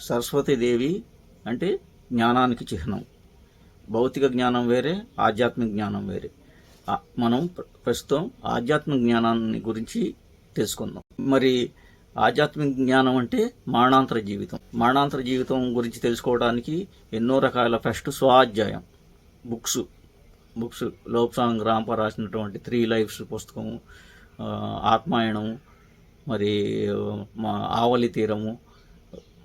సరస్వతీదేవి అంటే జ్ఞానానికి చిహ్నం. భౌతిక జ్ఞానం వేరే ఆధ్యాత్మిక జ్ఞానం వేరే. మనం ప్రస్తుతం ఆధ్యాత్మిక జ్ఞానాన్ని గురించి తెలుసుకుందాం. మరి ఆధ్యాత్మిక జ్ఞానం అంటే మరణాంతర జీవితం. మరణాంతర జీవితం గురించి తెలుసుకోవడానికి ఎన్నో రకాల ఫస్ట్ స్వాధ్యాయం. బుక్స్. బుక్స్ లోప్సాంగ్ రాంప రాసినటువంటి త్రీ లైఫ్స్ పుస్తకం ఆత్మాయణం మరి మా ఆవలి తీరము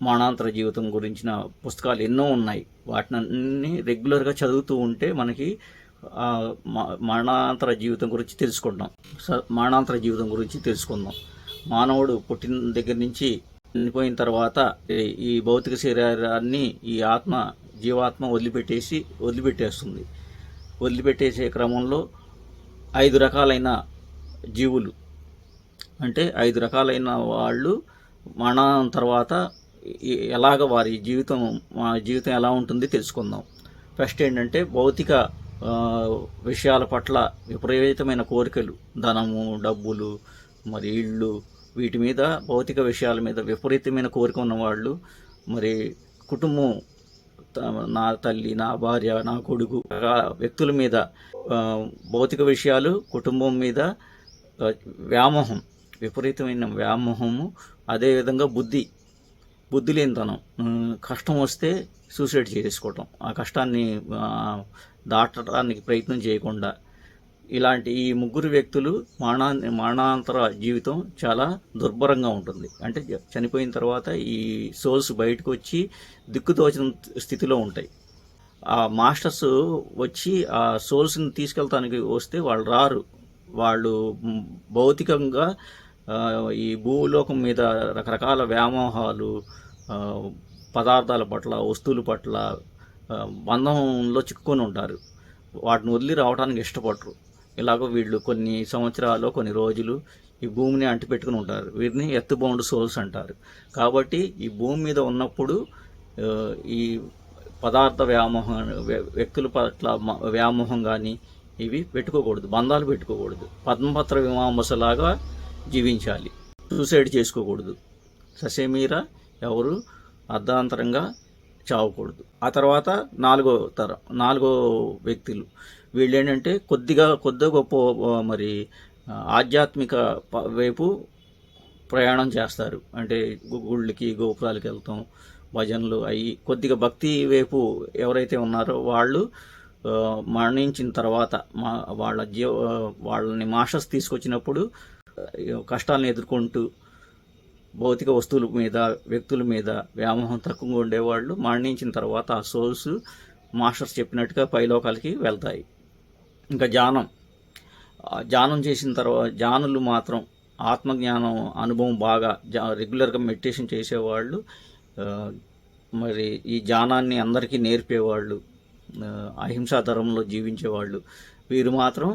మరణాంతర జీవితం గురించిన పుస్తకాలు ఎన్నో ఉన్నాయి. వాటిని రెగ్యులర్గా చదువుతూ ఉంటే మనకి మ- మరణాంతర జీవితం గురించి తెలుసుకుంటాం. స- మరణాంతర జీవితం గురించి తెలుసుకుందాం. మానవుడు పుట్టిన దగ్గర నుంచి చనిపోయిన తర్వాత ఈ- భౌతిక శరీరాన్ని ఈ ఆత్మ జీవాత్మ వదిలిపెట్టేసి వదిలిపెట్టేస్తుంది. వదిలిపెట్టేసే క్రమంలో ఐదు రకాలైన జీవులు. అంటే ఐదు రకాలైన వాళ్ళు మరణం తర్వాత ఎలాగ వారి జీవితం మా జీవితం ఎలా ఉంటుంది తెలుసుకుందాం. ఫస్ట్ ఏంటంటే భౌతిక విషయాల పట్ల విపరీతమైన కోరికలు ధనము డబ్బులు మరి ఇళ్ళు వీటి మీద భౌతిక విషయాల మీద విపరీతమైన కోరిక ఉన్నవాళ్ళు మరి కుటుంబం నా తల్లి నా భార్య నా కొడుకు వ్యక్తుల మీద భౌతిక విషయాలు కుటుంబం మీద వ్యామోహం విపరీతమైన వ్యామోహము అదేవిధంగా బుద్ధి బుద్ధి లేనితనం కష్టం వస్తే సూసైడ్ చేసుకోవటం. ఆ కష్టాన్ని దాటడానికి ప్రయత్నం చేయకుండా. ఇలాంటి ఈ ముగ్గురు వ్యక్తులు మరణా మరణాంతర జీవితం చాలా దుర్భరంగా ఉంటుంది. అంటే చనిపోయిన తర్వాత ఈ సోల్స్ బయటకు వచ్చి దిక్కుతోచిన స్థితిలో ఉంటాయి. ఆ మాస్టర్స్ వచ్చి ఆ సోల్స్ని తీసుకెళ్తానికి వస్తే వాళ్ళు రారు. వాళ్ళు భౌతికంగా ఈ భూలోకం మీద రకరకాల వ్యామోహాలు పదార్థాల పట్ల వస్తువుల పట్ల బంధంలో చిక్కుకొని ఉంటారు. వాటిని వదిలి రావడానికి ఇష్టపడరు. ఇలాగో వీళ్ళు కొన్ని సంవత్సరాలు కొన్ని రోజులు ఈ భూమిని అంటిపెట్టుకుని ఉంటారు. వీరిని ఎత్తు బౌండ్ సోల్స్ అంటారు. కాబట్టి ఈ భూమి మీద ఉన్నప్పుడు ఈ పదార్థ వ్యామోహం వ్య- వ్యక్తుల పట్ల వ్యామోహం కానీ ఇవి పెట్టుకోకూడదు. బంధాలు పెట్టుకోకూడదు. పద్మపత్ర విమాంసలాగా జీవించాలి. సూసైడ్ చేసుకోకూడదు. ససేమీర ఎవరు అర్ధాంతరంగా చావకూడదు. ఆ తర్వాత నాలుగో తరం నాలుగో వ్యక్తులు. వీళ్ళు ఏంటంటే కొద్దిగా కొద్దిగా గొప్ప మరి ఆధ్యాత్మిక ప- వైపు ప్రయాణం చేస్తారు. అంటే గుళ్ళకి గోపురాలకి వెళ్తాం భజనలు అవి కొద్దిగా భక్తి వైపు ఎవరైతే ఉన్నారో వాళ్ళు మరణించిన తర్వాత మా వాళ్ళ జీవ వాళ్ళని మాస్టర్స్ తీసుకొచ్చినప్పుడు కష్టాలను ఎదుర్కొంటూ భౌతిక వస్తువుల మీద వ్యక్తుల మీద వ్యామోహం తక్కువగా ఉండేవాళ్ళు మరణించిన తర్వాత ఆ సోల్స్ మాస్టర్స్ చెప్పినట్టుగా పైలోకాలకి వెళ్తాయి. ఇంకా ధ్యానం ధ్యానం చేసిన తర్వాత ధ్యానులు మాత్రం ఆత్మజ్ఞానం అనుభవం బాగా జా రెగ్యులర్గా మెడిటేషన్ చేసేవాళ్ళు మరి ఈ ధ్యానాన్ని అందరికీ నేర్పేవాళ్ళు ఆ, అహింసా ధర్మంలో జీవించేవాళ్ళు. వీరు మాత్రం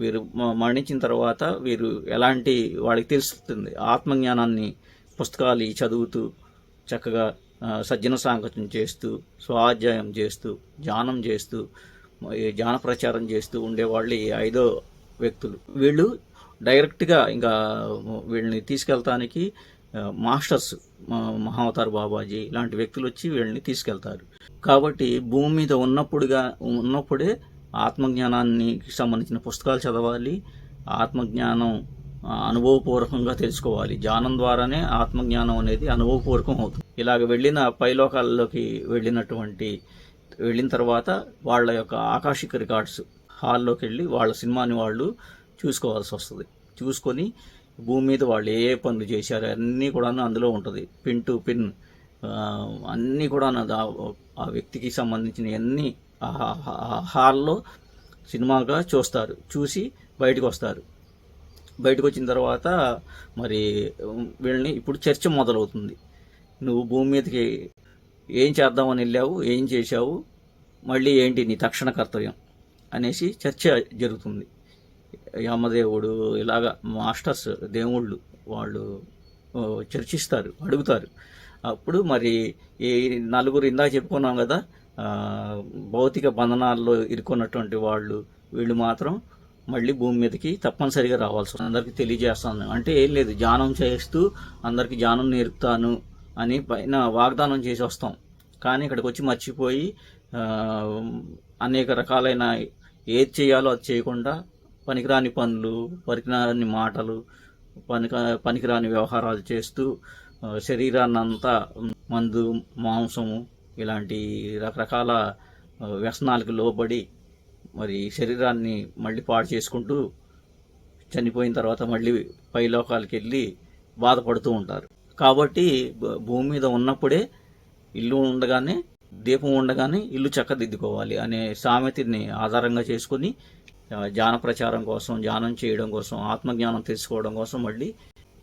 వీరు మ- మరణించిన తర్వాత వీరు ఎలాంటి వాళ్ళకి తెలుస్తుంది? ఆత్మజ్ఞానాన్ని పుస్తకాలు చదువుతూ చక్కగా సజ్జన సాంగత్యం చేస్తూ స్వాధ్యాయం చేస్తూ ధ్యానం చేస్తూ ఈ ధ్యాన ప్రచారం చేస్తూ ఉండేవాళ్ళు ఈ ఐదో వ్యక్తులు. వీళ్ళు డైరెక్ట్గా ఇంకా వీళ్ళని తీసుకెళ్తానికి మాస్టర్స్ మహావతార్ బాబాజీ ఇలాంటి వ్యక్తులు వచ్చి వీళ్ళని తీసుకెళ్తారు. కాబట్టి భూమి మీద ఉన్నప్పుడుగా ఉన్నప్పుడే ఆత్మజ్ఞానానికి సంబంధించిన పుస్తకాలు చదవాలి ఆత్మజ్ఞానం అనుభవపూర్వకంగా తెలుసుకోవాలి. ధ్యానం ద్వారానే ఆత్మజ్ఞానం అనేది అనుభవపూర్వకం అవుతుంది. ఇలాగ వెళ్ళిన పైలోకాల్లోకి వెళ్ళినటువంటి వెళ్ళిన తర్వాత వాళ్ళ యొక్క ఆకాశిక రికార్డ్స్ హాల్లోకి వెళ్ళి వాళ్ళ సినిమాని వాళ్ళు చూసుకోవాల్సి వస్తుంది. చూసుకొని భూమి మీద వాళ్ళు ఏ పనులు చేశారు అన్నీ కూడా అందులో ఉంటుంది. పిన్ టు పిన్ అన్నీ కూడా ఆ వ్యక్తికి సంబంధించిన అన్నీ హాల్లో సినిమాగా చూస్తారు. చూసి బయటకు వస్తారు. బయటకు వచ్చిన తర్వాత మరి వీళ్ళని ఇప్పుడు చర్చ మొదలవుతుంది. నువ్వు భూమి మీదకి ఏం చేద్దామని వెళ్ళావు? ఏం చేశావు? మళ్ళీ ఏంటి నీ తక్షణ కర్తవ్యం? అనేసి చర్చ జరుగుతుంది. యమదేవుడు ఇలాగ మాస్టర్స్ దేవుళ్ళు వాళ్ళు చర్చిస్తారు అడుగుతారు. అప్పుడు మరి ఈ నలుగురు ఇందాక చెప్పుకున్నాం కదా భౌతిక బంధనాల్లో ఇరుక్కున్నటువంటి వాళ్ళు వీళ్ళు మాత్రం మళ్ళీ భూమి మీదకి తప్పనిసరిగా రావాల్సి వస్తుంది. అందరికీ తెలియజేస్తాను. అంటే ఏం లేదు ధ్యానం చేస్తూ అందరికీ ధ్యానం నేర్పుతాను అని పైన వాగ్దానం చేసి వస్తాం. కానీ ఇక్కడికి వచ్చి మర్చిపోయి అనేక రకాలైన ఏది చేయాలో అది చేయకుండా పనికిరాని పనులు పనికిరాని మాటలు పనిక పనికిరాని వ్యవహారాలు చేస్తూ శరీరాన్నంతా శరీరాన్ని అంతా మందు మాంసము ఇలాంటి రకరకాల వ్యసనాలకు లోబడి మరి శరీరాన్ని మళ్ళీ పాడు చేసుకుంటూ చనిపోయిన తర్వాత మళ్ళీ పైలోకాలకి వెళ్ళి బాధపడుతూ ఉంటారు. కాబట్టి భూ- భూమి మీద ఉన్నప్పుడే ఇల్లు ఉండగానే దీపం ఉండగానే ఇల్లు చక్కదిద్దుకోవాలి అనే సామెతని ఆధారంగా చేసుకుని జాన ధ్యాన ప్రచారం కోసం ధ్యానం చేయడం కోసం ఆత్మజ్ఞానం తెలుసుకోవడం కోసం మళ్ళీ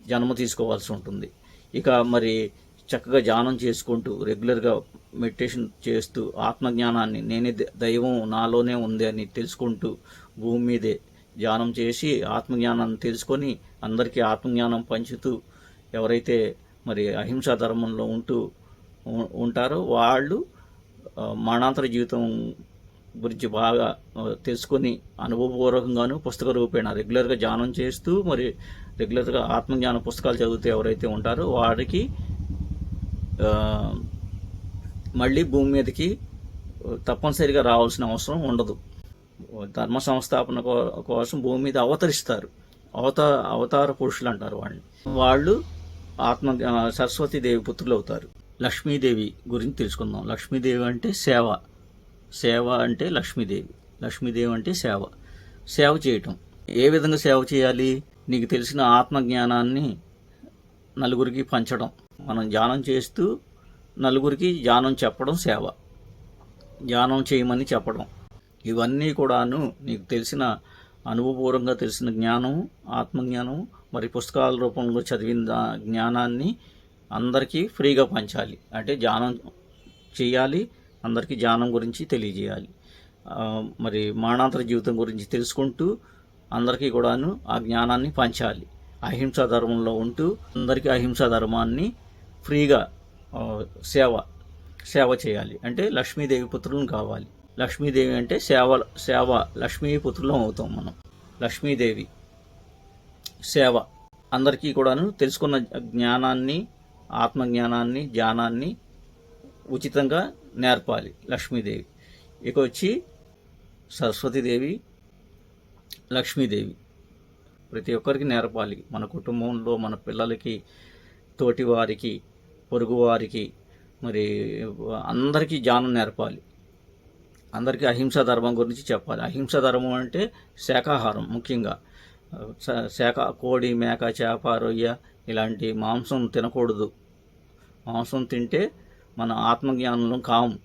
జన్మ తీసుకోవాల్సి ఉంటుంది. ఇక మరి చక్కగా ధ్యానం చేసుకుంటూ రెగ్యులర్గా మెడిటేషన్ చేస్తూ ఆత్మజ్ఞానాన్ని నేనే దైవం నాలోనే ఉంది అని తెలుసుకుంటూ భూమి మీదే ధ్యానం చేసి ఆత్మజ్ఞానాన్ని తెలుసుకొని అందరికీ ఆత్మజ్ఞానం పంచుతూ ఎవరైతే మరి అహింసా ధర్మంలో ఉంటూ ఉంటారో వాళ్ళు మరణాంతర జీవితం గురించి బాగా తెలుసుకొని అనుభవపూర్వకంగాను పుస్తక రూపేణ రెగ్యులర్గా ధ్యానం చేస్తూ మరి రెగ్యులర్గా ఆత్మజ్ఞాన పుస్తకాలు చదివితే ఎవరైతే ఉంటారో వారికి మళ్ళీ భూమి మీదకి తప్పనిసరిగా రావాల్సిన అవసరం ఉండదు. ధర్మ సంస్థాపన కో- కోసం భూమి మీద అవతరిస్తారు. అవత అవతార పురుషులు అంటారు వాళ్ళని. వాళ్ళు ఆత్మ సరస్వతి దేవి పుత్రులు అవుతారు. లక్ష్మీదేవి గురించి తెలుసుకుందాం. లక్ష్మీదేవి అంటే సేవ. సేవ అంటే లక్ష్మీదేవి. లక్ష్మీదేవి అంటే సేవ. సేవ చేయటం. ఏ విధంగా సేవ చేయాలి? నీకు తెలిసిన ఆత్మజ్ఞానాన్ని నలుగురికి పంచడం. మనం ధ్యానం చేస్తూ నలుగురికి ధ్యానం చెప్పడం సేవ. ధ్యానం చేయమని చెప్పడం. ఇవన్నీ కూడాను నీకు తెలిసిన అనుభవపూర్వంగా తెలిసిన జ్ఞానం ఆత్మజ్ఞానం మరి పుస్తకాల రూపంలో చదివిన జ్ఞానాన్ని అందరికీ ఫ్రీగా పంచాలి. అంటే ధ్యానం చేయాలి అందరికీ ధ్యానం గురించి తెలియజేయాలి. మరి మానాంతర జీవితం గురించి తెలుసుకుంటూ అందరికీ కూడాను ఆ జ్ఞానాన్ని పంచాలి. అహింసా ధర్మంలో ఉంటూ అందరికీ అహింసా ధర్మాన్ని ఫ్రీగా సేవ సేవ చేయాలి. అంటే లక్ష్మీదేవి పుత్రులను కావాలి. లక్ష్మీదేవి అంటే సేవ సేవ లక్ష్మీ పుత్రులం అవుతాం మనం. లక్ష్మీదేవి సేవ. అందరికీ కూడాను తెలుసుకున్న జ్ఞానాన్ని ఆత్మజ్ఞానాన్ని ధ్యానాన్ని ఉచితంగా నేర్పాలి లక్ష్మీదేవి. ఇక వచ్చి సరస్వతీదేవి లక్ష్మీదేవి. ప్రతి ఒక్కరికి నేర్పాలి. మన కుటుంబంలో మన పిల్లలకి తోటివారికి పొరుగువారికి మరి అందరికీ జ్ఞానం నేర్పాలి. అందరికీ అహింసా ధర్మం గురించి చెప్పాలి. అహింసా ధర్మం అంటే శాకాహారం ముఖ్యంగా. శా- శాఖ కోడి మేక చేప రొయ్య ఇలాంటి మాంసం తినకూడదు. మాంసం తింటే మన ఆత్మజ్ఞానంలో కాము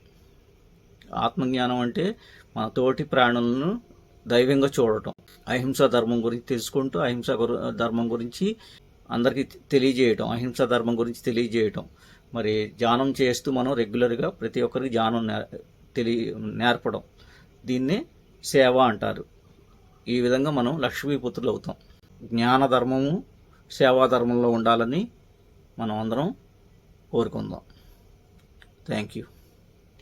ఆత్మజ్ఞానం అంటే మన తోటి ప్రాణులను దైవంగా చూడటం. అహింసా ధర్మం గురించి తెలుసుకుంటూ అహింసా ధర్మం గురించి అందరికీ తెలియజేయటం అహింస ధర్మం గురించి తెలియజేయటం. మరి ధ్యానం చేస్తూ మనం రెగ్యులర్గా ప్రతి ఒక్కరికి ధ్యానం తెలియ నేర్పడం. దీన్నే సేవ అంటారు. ఈ విధంగా మనం లక్ష్మీపుత్రులు అవుతాం. జ్ఞాన ధర్మము సేవా ధర్మంలో ఉండాలని మనం అందరం కోరుకుందాం. Thank you.